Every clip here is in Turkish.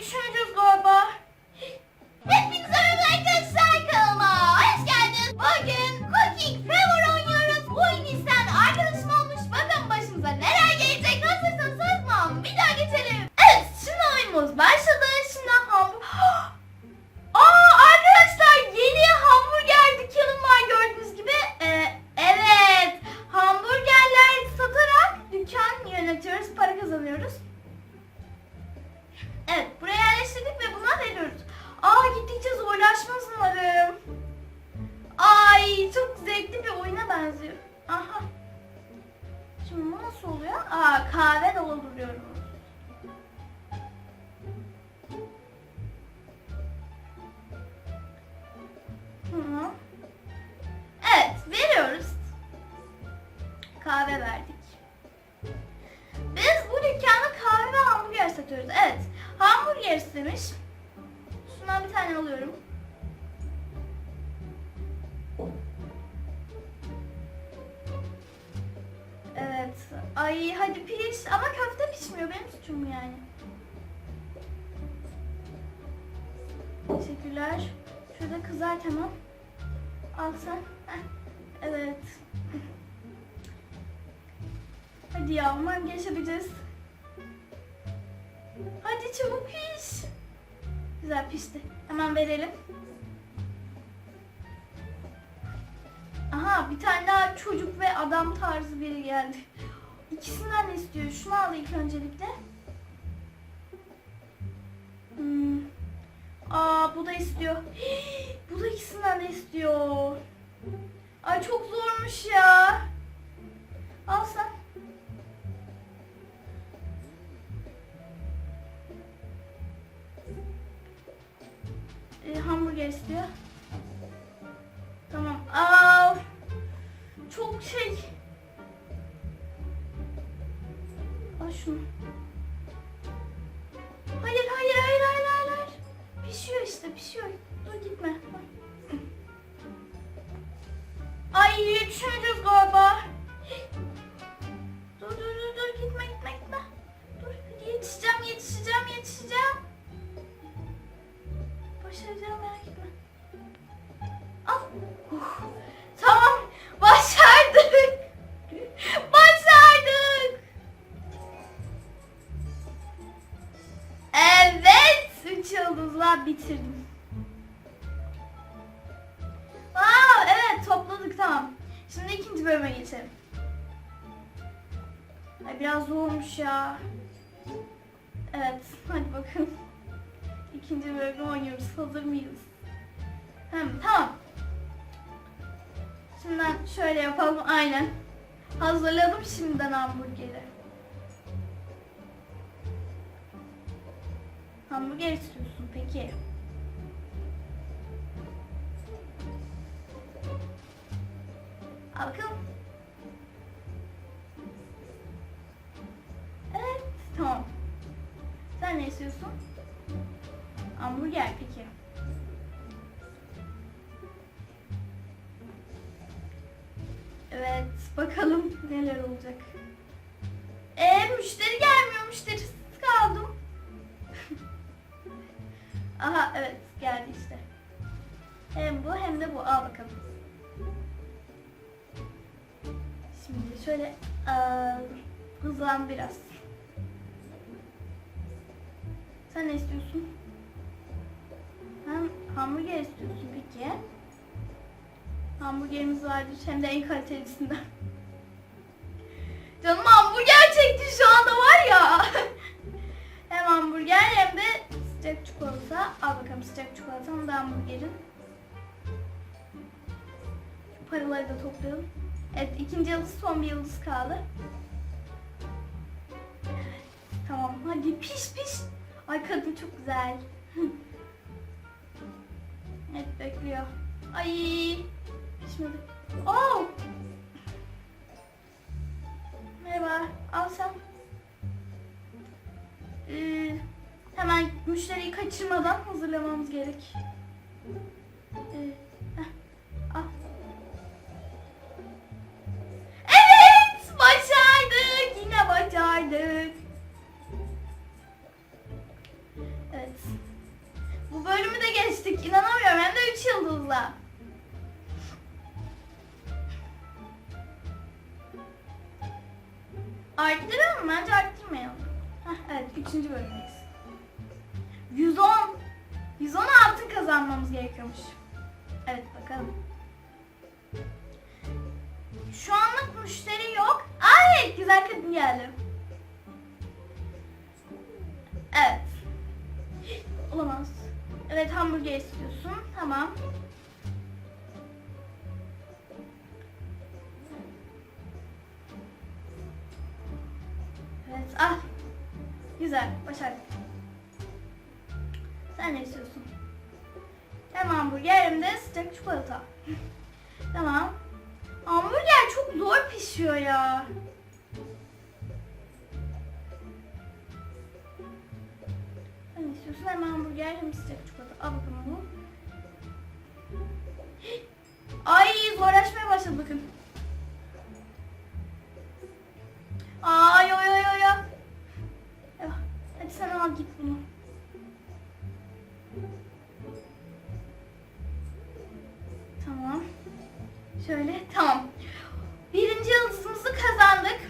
你身 Aha. Şimdi bu nasıl oluyor? Aa kahve dolduruyorum. Evet veriyoruz. Kahve verdik. Biz bu dükkanda kahve ve hamburger satıyoruz. Evet. Hamburger istemiş. Şundan bir tane alıyorum. Ay hadi piş. Ama köfte pişmiyor. Benim suçum yani. Teşekkürler. Şurada kızar tamam. Al sen. Evet. Hadi ya umarım geçebiliriz. Hadi çabuk piş. Güzel pişti. Hemen verelim. Aha bir tane daha çocuk ve adam tarzı biri geldi. İkisinden de istiyor. Şunu al ilk öncelikle. Hmm. Aa bu da istiyor. bu da ikisinden de istiyor. Ay çok zormuş ya. Al sen. e, hamburger istiyor. Tamam. Aa, çok şey. Şunu. Hayır, hayır, hayır, hayır, hayır, hayır. Pişiyor işte, pişiyor. Dur gitme. Ay, üçüncüz yıldızla bitirdim. Wow, evet topladık tamam. Şimdi ikinci bölüme geçelim. Ay biraz zormuş ya. Evet, hadi bakın. İkinci bölümü oynuyoruz. Hazır mıyız? Hem tamam. Şimdiden şöyle yapalım. Aynen. Hazırladım şimdiden hamburgeri. Hamburger istiyorsun peki. Al bakalım. Evet, tamam. Sen ne istiyorsun? Hamburger peki. Evet, bakalım neler olacak. Ee, müşteri gelmiyor, müşterisiz Evet geldi işte. Hem bu hem de bu. Al bakalım. Şimdi şöyle aa, hızlan biraz. Sen ne istiyorsun? Hem hamburger istiyorsun peki. Hamburgerimiz vardır hem de en kalitelisinden. Canım hamburger çekti şu anda var ya. hem hamburger hem de sıcak çikolata. Al bakalım sıcak çikolatanı da hamburgerin. Paraları da toplayalım. Evet ikinci yıldız son bir yıldız kaldı. Tamam hadi piş piş. Ay kadın çok güzel. evet bekliyor. Ay pişmedi. Oh! Merhaba. Al sen. müşteriyi kaçırmadan hazırlamamız gerek. Evet. Başardık. Yine başardık. Evet. Bu bölümü de geçtik. İnanamıyorum. Hem de 3 yıldızla. Arttıralım mı? Bence arttırmayalım. Heh, evet, 3. bölümdeyiz. 110. 110 altın kazanmamız gerekiyormuş. Evet, bakalım. Şu anlık müşteri yok. Evet, güzel kadın geldi. Evet. Olamaz. Evet, hamburger istiyorsun. Tamam. Evet, al. Güzel, başardık. Sen ne istiyorsun? Hem hamburger hem de sıcak çikolata. tamam. Hamburger çok zor pişiyor ya. Sen istiyorsun? Hem hamburger hem sıcak çikolata. Al bakalım bu. Ay zorlaşmaya başladı bakın. Şöyle tamam. Birinci yıldızımızı kazandık.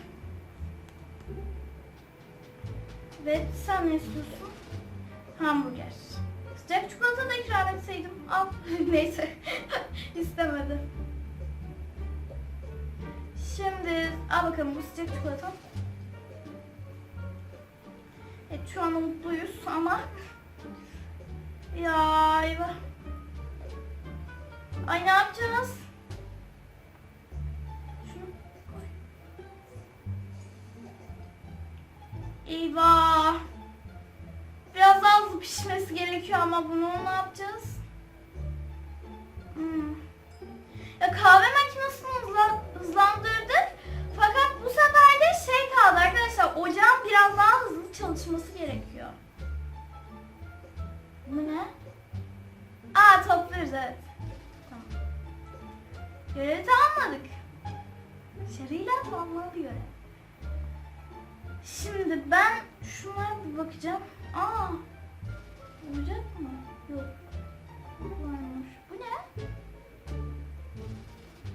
Ve sen ne istiyorsun? Hamburger. Sıcak çikolata da ikram etseydim. Al. Neyse. İstemedi. Şimdi al bakalım bu sıcak çikolata. Evet şu an mutluyuz ama ya eyvah. Ay ne yapacağız? Eyvah. Biraz daha hızlı pişmesi gerekiyor ama bunu ne yapacağız? Hmm. Ya kahve makinesini hızla, hızlandırdık. Fakat bu sefer de şey kaldı arkadaşlar. Ocağın biraz daha hızlı çalışması gerekiyor. Bu ne? Aa toplarız evet. Tamam. Görevi tamamladık. Başarıyla tamamladı görev. Şimdi ben şuna bir bakacağım. Aa. Olacak mı? Yok. Varmış. Bu ne?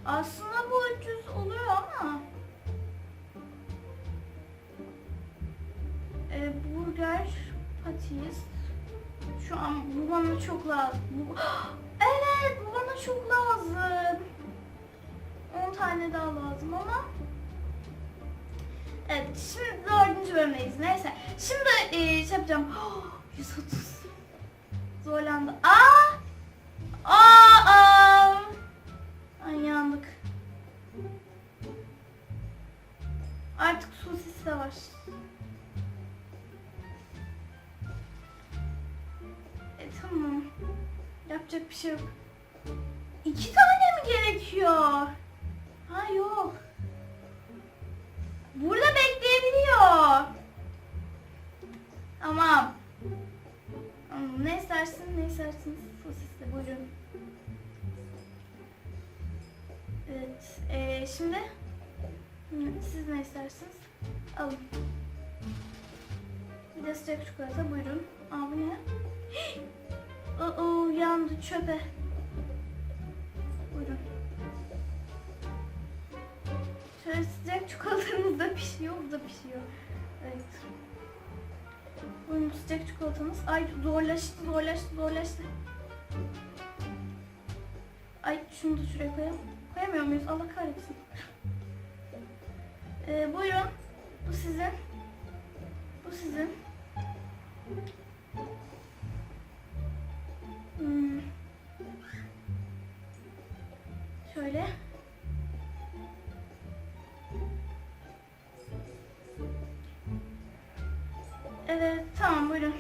Aslında bu 300 oluyor ama. Ee, burger, patis. Şu an bu bana çok lazım. Bu... Evet bu bana çok lazım. 10 tane daha lazım ama. Evet şimdi dördüncü bölümdeyiz. Neyse. Şimdi e, şey yapacağım. 130. Zorlandı. Aa! Buyurun. Evet, ee, şimdi siz ne istersiniz? Alın. Bir de sıcak çikolata buyurun. Aa bu ne? Oo yandı çöpe. Buyurun. Şöyle sıcak çikolatanız da pişiyor, bu da pişiyor. Evet. Buyurun sıcak çikolatanız. Ay zorlaştı, zorlaştı, zorlaştı. Ay şunu da şuraya koyalım. Koyamıyor muyuz? Allah kahretsin. Ee, buyurun. Bu sizin. Bu sizin. Hmm. Şöyle. Evet, tamam buyurun.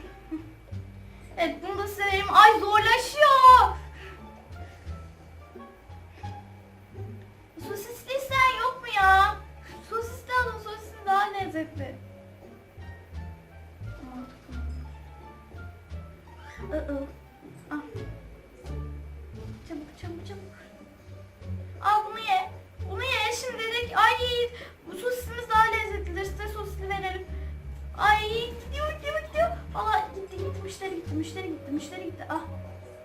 Mantıklı. Al. Çabuk, çabuk, çabuk. Al bunu ye. Bunu ye. Şimdi dedik, ay bu sosisimiz daha lezzetlidir. Size sosisli verelim. Ay gidiyor, gidiyor, gidiyor. Valla gitti, gitti. Müşteri gitti, müşteri gitti, müşteri gitti. Ah.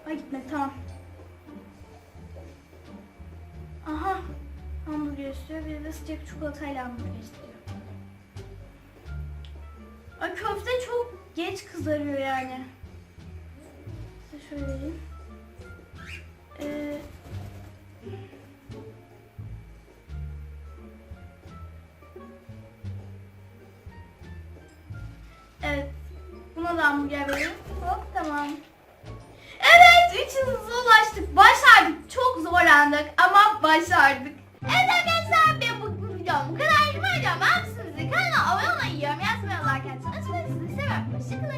Ay gitmedi, tamam. Aha. Hamburger istiyor. Bir de sıcak çikolatayla hamburger istiyor. Ay köfte çok geç kızarıyor yani. Vereyim. Ee, evet. Buna da hamburger vereyim. Hop tamam. Evet, üç yıldıza ulaştık. Başardık. Çok zorlandık ama başardık. Evet arkadaşlar ben bu videom bu kadar. Umarım beğenmişsinizdir. Kanalıma abone olmayı, yorum yazmayı, like atmayı unutmayın. Sizi seviyorum. Hoşçakalın.